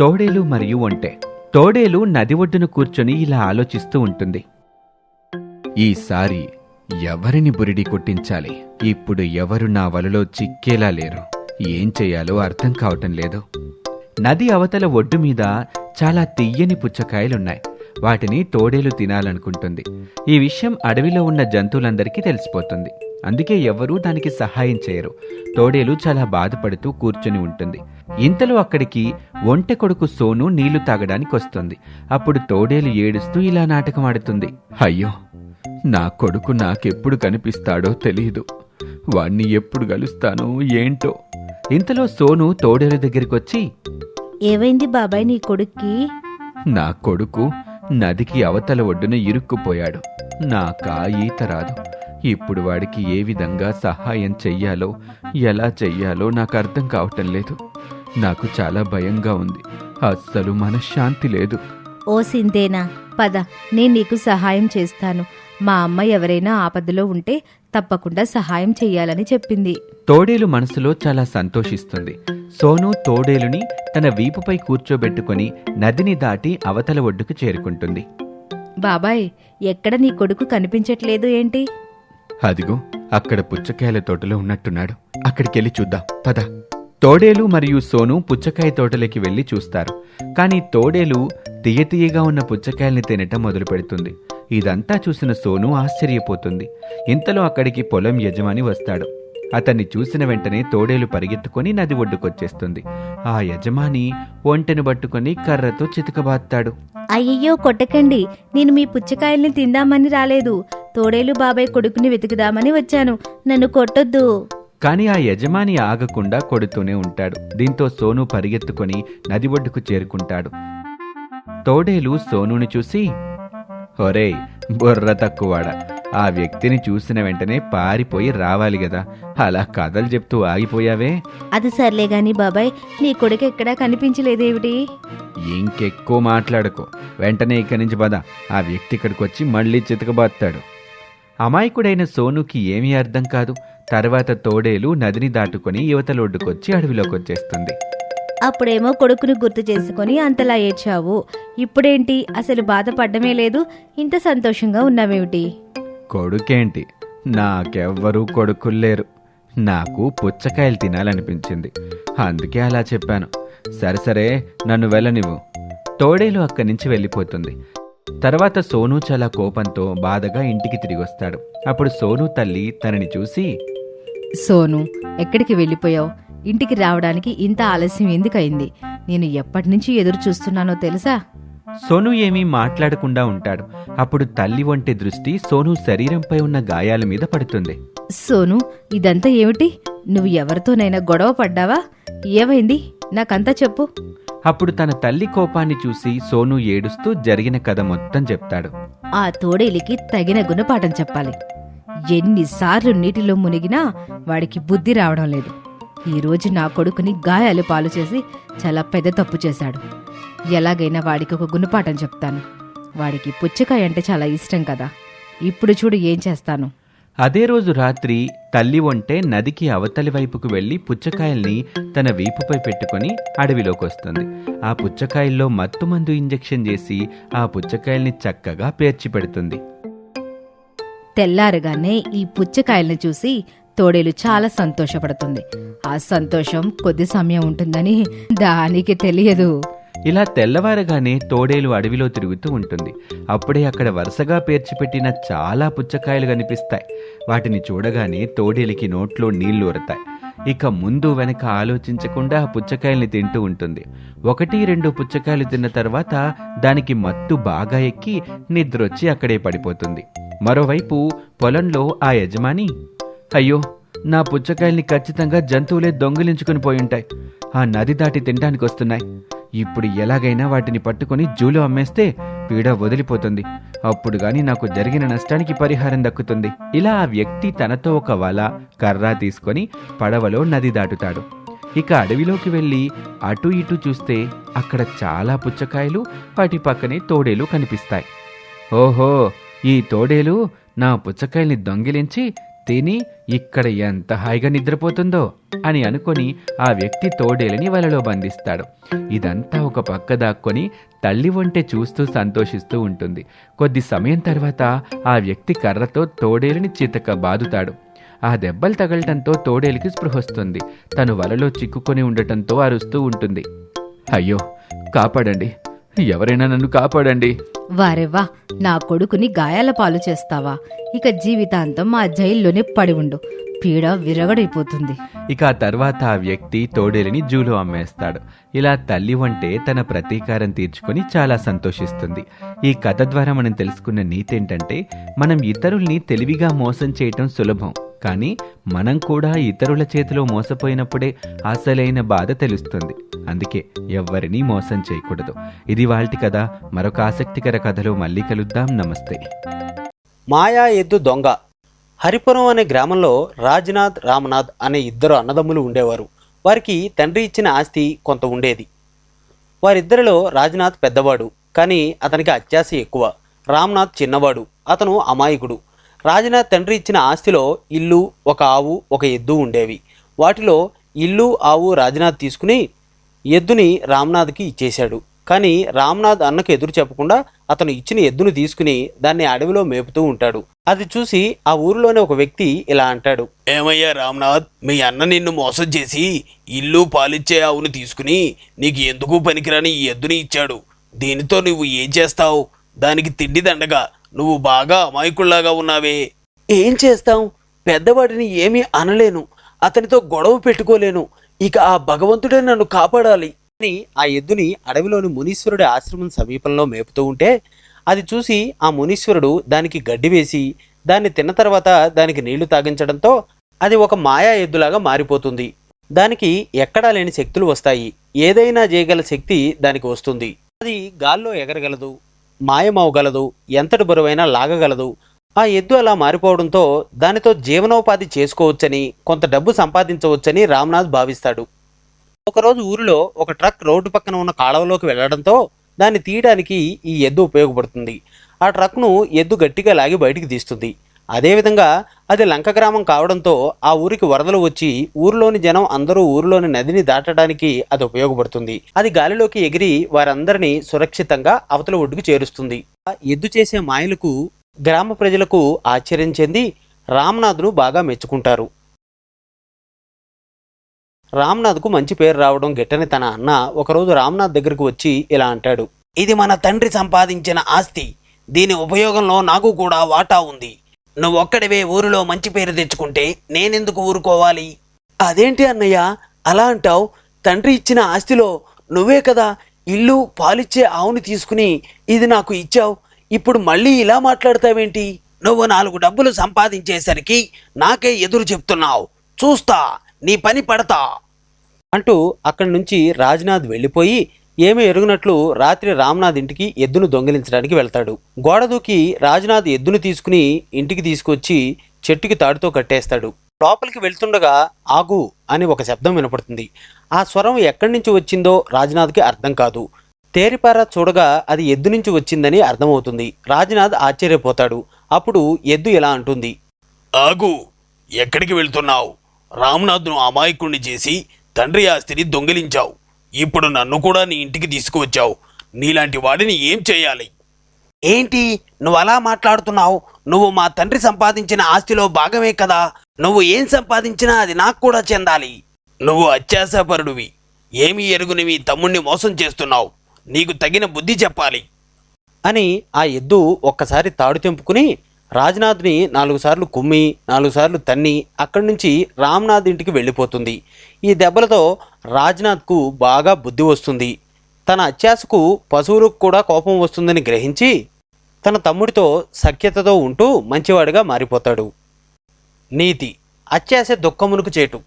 తోడేలు మరియు ఒంటె. తోడేలు నది ఒడ్డున కూర్చొని ఇలా ఆలోచిస్తూ ఉంటుంది. ఈసారి ఎవరిని బురిడి కొట్టించాలి? ఇప్పుడు ఎవరు నా వలలో చిక్కేలా లేరు. ఏం చేయాలో అర్థం కావటం లేదు. నది అవతల ఒడ్డు మీద చాలా తియ్యని పుచ్చకాయలున్నాయి. వాటిని తోడేలు తినాలనుకుంటుంది. ఈ విషయం అడవిలో ఉన్న జంతువులందరికీ తెలిసిపోతుంది. అందుకే ఎవరూ దానికి సహాయం చేయరు. తోడేలు చాలా బాధపడుతూ కూర్చొని ఉంటుంది. ఇంతలో అక్కడికి ఒంటె కొడుకు సోను నీళ్ళు తాగడానికి వస్తుంది. అప్పుడు తోడేలు ఏడుస్తూ ఇలా నాటకం ఆడుతుంది. అయ్యో నా కొడుకు నాకెప్పుడు కనిపిస్తాడో తెలియదు వాణ్ణి ఎప్పుడు కలుస్తానో ఏంటో. ఇంతలో సోను తోడేలు దగ్గరికొచ్చి ఏవైంది బాబాయ్ నీ కొడుక్కి? నా కొడుకు నదికి అవతల ఒడ్డున ఇరుక్కుపోయాడు. నాకా ఈత రాదు. ఇప్పుడు వాడికి ఏ విధంగా సహాయం చెయ్యాలో ఎలా చెయ్యాలో నాకు అర్థం కావటం లేదు. నాకు చాలా భయంగా ఉంది. అస్సలు మనశ్శాంతి లేదు. ఓ సిందేనా పద నేను నీకు సహాయం చేస్తాను. మా అమ్మ ఎవరైనా ఆపదలో ఉంటే తప్పకుండా సహాయం చెయ్యాలని చెప్పింది. తోడేలు మనసులో చాలా సంతోషిస్తుంది. సోను తోడేలుని తన వీపుపై కూర్చోబెట్టుకొని నదిని దాటి అవతల ఒడ్డుకు చేరుకుంటుంది. బాబాయ్ ఎక్కడ నీ కొడుకు కనిపించట్లేదు ఏంటి? అదిగో అక్కడ పుచ్చకాయల తోటలో ఉన్నట్టున్నాడు. అక్కడికెళ్ళి చూద్దాం పద. తోడేలు మరియు సోను పుచ్చకాయ తోటలోకి వెళ్ళి చూస్తారు. కానీ తోడేలు తీయతీయగా ఉన్న పుచ్చకాయల్ని తినటం మొదలు పెడుతుంది ఇదంతా చూసిన సోను ఆశ్చర్యపోతుంది. ఇంతలో అక్కడికి పొలం యజమాని వస్తాడు. అతన్ని చూసిన వెంటనే తోడేలు పరిగెత్తుకొని నది ఒడ్డుకొచ్చేస్తుంది. ఆ యజమాని ఒంటెను పట్టుకొని కర్రతో చితకబాత్తాడు. అయ్యయ్యో కొట్టకండి. నేను మీ పుచ్చకాయల్ని తిందామని రాలేదు. తోడేలు బాబాయ్ కొడుకుని వెతుకుదామని వచ్చాను. నన్ను కొట్టొద్దు. కానీ ఆ యజమాని ఆగకుండా కొడుతూనే ఉంటాడు. దీంతో సోను పరిగెత్తుకొని నది ఒడ్డుకు చేరుకుంటాడు. తోడేలు సోనుని చూసి ఒరేయ్ బుర్ర తక్కువాడ. ఆ వ్యక్తిని చూసిన వెంటనే పారిపోయి రావాలి గదా. అలా కథలు చెప్తూ ఆగిపోయావే? అది సర్లే గాని బాబాయ్ నీ కొడుకు ఎక్కడా కనిపించలేదేమిటి? ఇంకెక్కువ మాట్లాడుకో. వెంటనే ఇక్కడి నుంచి పద. ఆ వ్యక్తి ఇక్కడికి వచ్చి మళ్ళీ చితకబాస్తాడు అమాయకుడైన సోనుకి ఏమీ అర్థం కాదు. తర్వాత తోడేలు నదిని దాటుకొని యువతలొడ్డుకొచ్చి అడవిలోకి వచ్చేస్తుంది అప్పుడేమో కొడుకుని గుర్తు చేసుకొని అంతలా ఏడ్చావు. ఇప్పుడేంటి? అసలు బాధపడ్డమే లేదు. ఇంత సంతోషంగా ఉన్నావేమిటి? కొడుకేంటి? నాకెవ్వరూ కొడుకుల్లేరు నాకు పుచ్చకాయలు తినాలనిపించింది. అందుకే అలా చెప్పాను. సరే సరే నన్ను వెళ్ళనివ్వు. తోడేలు అక్కడి నుంచి వెళ్ళిపోతుంది. తర్వాత సోను చాలా కోపంతో బాధగా ఇంటికి తిరిగి వస్తాడు. అప్పుడు సోను తల్లి తనని చూసి సోను ఎక్కడికి వెళ్ళిపోయావు? ఇంటికి రావడానికి ఇంత ఆలస్యం ఎందుకయింది? నేను ఎప్పటి నుంచి ఎదురు చూస్తున్నానో తెలుసా? సోను ఏమీ మాట్లాడకుండా ఉంటాడు. అప్పుడు తల్లి వంటి దృష్టి సోను శరీరంపై ఉన్న గాయాల మీద పడుతుంది. సోను ఇదంతా ఏమిటి? నువ్వు ఎవరితోనైనా గొడవ పడ్డావా? ఏమైంది? నాకంతా చెప్పు. అప్పుడు తన తల్లి కోపాన్ని చూసి సోను ఏడుస్తూ జరిగిన కథ మొత్తం చెప్తాడు. ఆ తోడేలికి తగిన గుణపాఠం చెప్పాలి. ఎన్నిసార్లు నీటిలో మునిగినా వాడికి బుద్ధి రావడం లేదు. ఈరోజు నా కొడుకుని గాయాలు పాలు చేసి చాలా పెద్ద తప్పు చేశాడు. ఎలాగైనా వాడికి ఒక గుణపాఠం చెప్తాను. వాడికి పుచ్చకాయ అంటే చాలా ఇష్టం కదా. ఇప్పుడు చూడు ఏం చేస్తాను. అదే రోజు రాత్రి తల్లి ఒంటే నదికి అవతలి వైపుకు వెళ్ళి పుచ్చకాయల్ని తన వీపుపై పెట్టుకొని అడవిలోకి వస్తుంది ఆ పుచ్చకాయల్లో మత్తుమందు ఇంజెక్షన్ చేసి ఆ పుచ్చకాయల్ని చక్కగా పేర్చి పెడుతుంది. తెల్లారగానే ఈ పుచ్చకాయల్ని చూసి తోడేలు చాలా సంతోషపడుతుంది. ఆ సంతోషం కొద్ది సమయం ఉంటుందని దానికి తెలియదు. ఇలా తెల్లవారగానే తోడేలు అడవిలో తిరుగుతూ ఉంటుంది. అప్పుడే అక్కడ వరుసగా పేర్చిపెట్టిన చాలా పుచ్చకాయలు కనిపిస్తాయి. వాటిని చూడగానే తోడేలికి నోట్లో నీళ్ళు ఉరతాయి ఇక ముందు వెనక ఆలోచించకుండా పుచ్చకాయల్ని తింటూ ఉంటుంది. ఒకటి రెండు పుచ్చకాయలు తిన్న తర్వాత దానికి మత్తు బాగా ఎక్కి నిద్రొచ్చి అక్కడే పడిపోతుంది. మరోవైపు పొలంలో ఆ యజమాని అయ్యో నా పుచ్చకాయల్ని ఖచ్చితంగా జంతువులే దొంగిలించుకుని పోయి ఉంటాయి. ఆ నది దాటి తినడానికి వస్తున్నాయి ఇప్పుడు ఎలాగైనా వాటిని పట్టుకొని జూలో అమ్మేస్తే పీడ వదిలిపోతుంది. అప్పుడు గాని నాకు జరిగిన నష్టానికి పరిహారం దక్కుతుంది. ఇలా ఆ వ్యక్తి తనతో ఒక వల కర్ర తీసుకొని పడవలో నది దాటుతాడు. ఇక అడవిలోకి వెళ్ళి అటు ఇటు చూస్తే అక్కడ చాలా పుచ్చకాయలు వాటి పక్కనే తోడేలు కనిపిస్తాయి. ఓహో! ఈ తోడేలు నా పుచ్చకాయల్ని దొంగిలించి తిని ఇక్కడ ఎంత హాయిగా నిద్రపోతుందో అని అనుకొని ఆ వ్యక్తి తోడేలని వలలో బంధిస్తాడు. ఇదంతా ఒక పక్క దాక్కొని తల్లి వంటే చూస్తూ సంతోషిస్తూ ఉంటుంది. కొద్ది సమయం తర్వాత ఆ వ్యక్తి కర్రతో తోడేలిని చితక బాదుతాడు. ఆ దెబ్బలు తగలటంతో తోడేలికి స్పృహొస్తుంది తను వలలో చిక్కుకొని ఉండటంతో అరుస్తూ ఉంటుంది. అయ్యో కాపాడండి. ఎవరైనా నన్ను కాపాడండి. వారెవ్వా నా కొడుకుని గాయాల పాలు చేస్తావా? ఇక జీవితాంతం మా జైల్లోనే పడి ఉండు. పీడ విరగడైపోతుంది. ఇక ఆ తర్వాత ఆ వ్యక్తి తోడేలిని జూలో అమ్మేస్తాడు. ఇలా తల్లి వంటే తన ప్రతీకారం తీర్చుకొని చాలా సంతోషిస్తుంది. ఈ కథ ద్వారా మనం తెలుసుకున్న నీతి ఏంటంటే మనం ఇతరుల్ని తెలివిగా మోసం చేయటం సులభం. కానీ మనం కూడా ఇతరుల చేతిలో మోసపోయినప్పుడే అసలైన బాధ తెలుస్తుంది. అందుకే ఎవ్వరినీ మోసం చేయకూడదు. ఇది వాళ్ళటి కథ. మరొక ఆసక్తికర కథలో మళ్ళీ కలుద్దాం. నమస్తే. మాయా ఎద్దు దొంగ. హరిపురం అనే గ్రామంలో రాజ్నాథ్ రామనాథ్ అనే ఇద్దరు అన్నదమ్ములు ఉండేవారు. వారికి తండ్రి ఇచ్చిన ఆస్తి కొంత ఉండేది. వారిద్దరిలో రాజ్నాథ్ పెద్దవాడు కానీ అతనికి అత్యాశ ఎక్కువ. రామ్నాథ్ చిన్నవాడు అతను అమాయకుడు. రాజనాథ్ తండ్రి ఇచ్చిన ఆస్తిలో ఇల్లు ఒక ఆవు ఒక ఎద్దు ఉండేవి. వాటిలో ఇల్లు ఆవు రాజనాథ్ తీసుకుని ఎద్దుని రామ్నాథ్కి ఇచ్చేశాడు. కానీ రామ్నాథ్ అన్నకు ఎదురు చెప్పకుండా అతను ఇచ్చిన ఎద్దును తీసుకుని దాన్ని అడవిలో మేపుతూ ఉంటాడు. అది చూసి ఆ ఊరిలోనే ఒక వ్యక్తి ఇలా అంటాడు. ఏమయ్యా రామ్నాథ్ మీ అన్న నిన్ను మోసం చేసి ఇల్లు పాలిచ్చే ఆవును తీసుకుని నీకు ఎందుకు పనికిరాని ఈ ఎద్దుని ఇచ్చాడు? దీనితో నువ్వు ఏం చేస్తావు? దానికి తిండి దండగా. నువ్వు బాగా అమాయకుల్లాగా ఉన్నావే. ఏం చేస్తాం? పెద్దవాడిని ఏమీ అనలేను. అతనితో గొడవ పెట్టుకోలేను. ఇక ఆ భగవంతుడే నన్ను కాపాడాలి. అని ఆ ఎద్దుని అడవిలోని మునీశ్వరుడి ఆశ్రమం సమీపంలో మేపుతూ ఉంటే అది చూసి ఆ మునీశ్వరుడు దానికి గడ్డి వేసి దాన్ని తిన్న తర్వాత దానికి నీళ్ళు తాగించడంతో అది ఒక మాయా ఎద్దులాగా మారిపోతుంది. దానికి ఎక్కడా లేని శక్తులు వస్తాయి. ఏదైనా చేయగల శక్తి దానికి వస్తుంది. అది గాల్లో ఎగరగలదు. మాయమవగలదు ఎంతటి బరువైనా లాగగలదు. ఆ ఎద్దు అలా మారిపోవడంతో దానితో జీవనోపాధి చేసుకోవచ్చని కొంత డబ్బు సంపాదించవచ్చని రామ్నాథ్ భావిస్తాడు. ఒకరోజు ఊరిలో ఒక ట్రక్ రోడ్డు పక్కన ఉన్న కాలువలోకి వెళ్ళడంతో దాన్ని తీయడానికి ఈ ఎద్దు ఉపయోగపడుతుంది. ఆ ట్రక్ను ఎద్దు గట్టిగా లాగి బయటికి తీస్తుంది. అదేవిధంగా అది లంక గ్రామం కావడంతో ఆ ఊరికి వరదలు వచ్చి ఊరిలోని జనం అందరూ ఊరిలోని నదిని దాటడానికి అది ఉపయోగపడుతుంది. అది గాలిలోకి ఎగిరి వారందరినీ సురక్షితంగా అవతల ఒడ్డుకు చేరుస్తుంది. ఎద్దు చేసే మాయలకు గ్రామ ప్రజలకు ఆశ్చర్యం చెంది రామ్నాథ్ను బాగా మెచ్చుకుంటారు. రామ్నాథ్కు మంచి పేరు రావడం గిట్టని తన అన్న ఒకరోజు రామ్నాథ్ దగ్గరకు వచ్చి ఇలా అంటాడు. ఇది మన తండ్రి సంపాదించిన ఆస్తి. దీని ఉపయోగంలో నాకు కూడా వాటా ఉంది. నువ్వు ఒక్కడివే ఊరిలో మంచి పేరు తెచ్చుకుంటే నేనెందుకు ఊరుకోవాలి? అదేంటి అన్నయ్య? అలా అంటావు? తండ్రి ఇచ్చిన ఆస్తిలో నువ్వే కదా ఇల్లు పాలిచ్చే ఆవుని తీసుకుని ఇది నాకు ఇచ్చావు. ఇప్పుడు మళ్ళీ ఇలా మాట్లాడతావేంటి? నువ్వు నాలుగు డబ్బులు సంపాదించేసరికి నాకే ఎదురు చెప్తున్నావు. చూస్తా నీ పని పడతా. అంటూ అక్కడి నుంచి రాజ్నాథ్ వెళ్ళిపోయి ఏమీ ఎరుగునట్లు రాత్రి రామ్నాథ్ ఇంటికి ఎద్దును దొంగిలించడానికి వెళ్తాడు. గోడ దూకి రాజ్నాథ్ ఎద్దును తీసుకుని ఇంటికి తీసుకొచ్చి చెట్టుకి తాడుతో కట్టేస్తాడు. లోపలికి వెళ్తుండగా ఆగు అని ఒక శబ్దం వినపడుతుంది. ఆ స్వరం ఎక్కడి నుంచి వచ్చిందో రాజ్నాథ్కి అర్థం కాదు. తేరిపార చూడగా అది ఎద్దు నుంచి వచ్చిందని అర్థమవుతుంది. రాజ్నాథ్ ఆశ్చర్యపోతాడు. అప్పుడు ఎద్దు ఇలా అంటుంది. ఆగు ఎక్కడికి వెళ్తున్నావు? రామ్నాథ్ను అమాయకుణ్ణి చేసి తండ్రి ఆస్తిని దొంగిలించావు. ఇప్పుడు నన్ను కూడా నీ ఇంటికి తీసుకువచ్చావు. నీలాంటి వాడిని ఏం చేయాలి? ఏంటి? నువ్వు అలా మాట్లాడుతున్నావు. నువ్వు మా తండ్రి సంపాదించిన ఆస్తిలో భాగమే కదా. నువ్వు ఏం సంపాదించినా అది నాకు కూడా చెందాలి. నువ్వు అత్యాశాపరుడివి. ఏమీ ఎరుగుని మీ తమ్ముణ్ణి మోసం చేస్తున్నావు. నీకు తగిన బుద్ధి చెప్పాలి. అని ఆ ఎద్దు ఒక్కసారి తాడు తెంపుకుని రాజ్నాథ్ని నాలుగు సార్లు కుమ్మి నాలుగు సార్లు తన్ని అక్కడి నుంచి రామ్నాథ్ ఇంటికి వెళ్ళిపోతుంది. ఈ దెబ్బలతో రాజ్నాథ్కు బాగా బుద్ధి వస్తుంది. తన అత్యాశకు పశువులకు కూడా కోపం వస్తుందని గ్రహించి తన తమ్ముడితో సఖ్యతతో ఉంటూ మంచివాడిగా మారిపోతాడు. నీతి అత్యాశ దుఃఖమునకు చేటు.